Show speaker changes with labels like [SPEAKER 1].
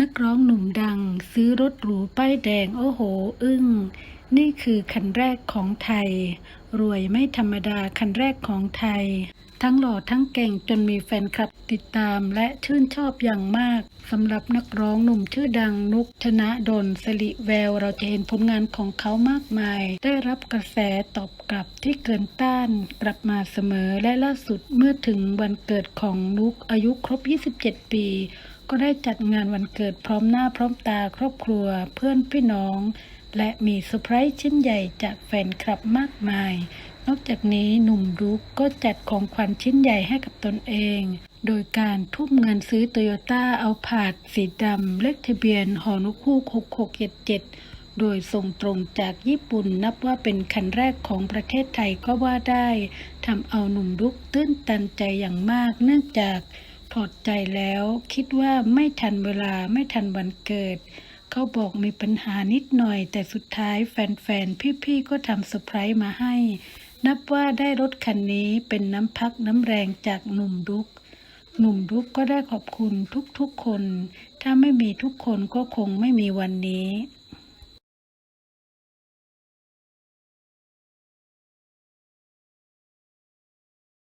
[SPEAKER 1] นักร้องหนุ่มดัง ซื้อรถหรูป้ายแดงโอ้โห อึ้ง นี่คือคันแรกของไทย รวยไม่ธรรมดาคันแรกของไทย ทั้งหล่อทั้งเก่งจนมีแฟนคลับติดตามและชื่นชอบอย่างมากสำหรับนักร้องหนุ่มชื่อดังนุกธนะดลสริแวว เราจะเห็นผลงานของเขามากมาย ได้รับกระแสตอบกลับที่เกินต้าน กลับมาเสมอและล่าสุดเมื่อถึงวันเกิดของนุกอายุครบ 27 ปี ก็ได้จัดงานวันเกิดพร้อมหน้าพร้อมตาครอบครัวเพื่อนพี่น้อง และมีเซอร์ไพรส์ชิ้นใหญ่จากแฟนคลับมากมาย นอกจากนี้หนุ่มรุกก็จัดของขวัญชิ้นใหญ่ให้กับตนเอง โดยการทุ่มเงินซื้อโตโยต้าเอาผาดสีดำเลขทะเบียนหอนกคู่6677โดยส่งตรงจากญี่ปุ่นนับว่าเป็นคันแรกของประเทศไทยก็ว่าได้ทำเอาหนุ่มรุกตื้นตันใจอย่างมากเนื่องจาก ถอดใจแล้วคิดว่าไม่ทันเวลาไม่ทันวันเกิด เขาบอกมีปัญหานิดหน่อย แต่สุดท้ายแฟนๆ พี่ๆ ก็ทำเซอร์ไพรส์มาให้ นับว่าได้รถคันนี้เป็นน้ำพักน้ำแรงจากหนุ่มดุก หนุ่มดุกก็ได้ขอบคุณทุกๆคน ถ้าไม่มีทุกคนก็คงไม่มีวันนี้